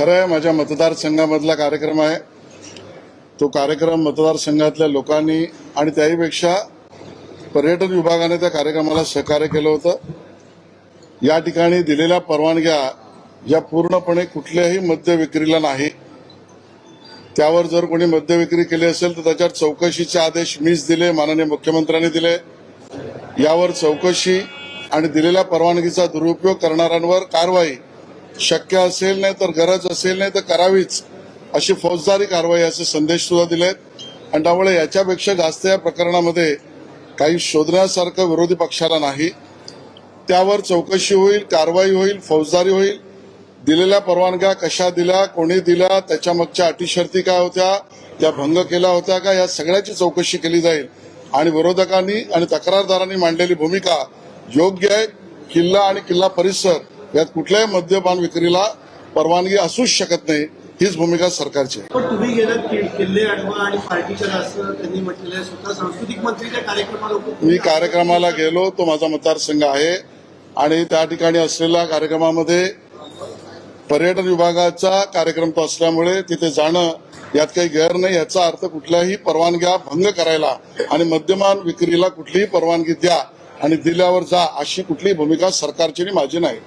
खरं आहे माझ्या मतदारसंघामधला कार्यक्रम आहे. तो कार्यक्रम मतदारसंघातल्या लोकांनी आणि त्याहीपेक्षा पर्यटन विभागाने त्या कार्यक्रमाला सहकार्य केलं होतं. या ठिकाणी दिलेल्या परवानग्या या पूर्णपणे कुठल्याही मद्य विक्रीला नाही. त्यावर जर कोणी मद्य विक्री केली असेल तर त्याच्यावर चौकशीचे आदेश मीच दिले माननीय मुख्यमंत्र्यांनी दिले. यावर चौकशी आणि दिलेल्या परवानगीचा दुरुपयोग करणाऱ्यांवर कारवाई शक्य असेल नाही तर गरज असेल नाही तर करावीच अशी फौजदारी कारवाई असे संदेश सुद्धा दिलेत. आणि त्यामुळे याच्यापेक्षा जास्त या प्रकरणामध्ये काही शोधण्यासारखं विरोधी पक्षाला नाही. त्यावर चौकशी होईल कारवाई होईल फौजदारी होईल. दिलेल्या परवानग्या कशा दिल्या कोणी दिल्या त्याच्या मागच्या अटी शर्ती काय होत्या त्या भंग केल्या होत्या का या सगळ्याची चौकशी केली जाईल. आणि विरोधकांनी आणि तक्रारदारांनी मांडलेली भूमिका योग्य आहे. किल्ला आणि किल्ला परिसर यात कुठल्याही मद्यपान विक्रीला परवानगी असूच शकत नाही हीच भूमिका सरकारची आहे. पण तुम्ही गेलं कि- किल्ले अडवा आणि पार्टीच्या त्यांनी म्हटलेलं स्वतः सांस्कृतिक मंत्रीच्या कार्यक्रमाला मी कार्यक्रमाला गेलो तो माझा मतदारसंघ आहे. आणि त्या ठिकाणी असलेल्या कार्यक्रमामध्ये पर्यटन विभागाचा कार्यक्रम तो असल्यामुळे तिथे जाणं यात काही गैर नाही. याचा अर्थ कुठल्याही परवानग्या भंग करायला आणि मद्यमान विक्रीला कुठलीही परवानगी द्या आणि दिल्यावर जा अशी कुठलीही भूमिका सरकारची माझी नाही.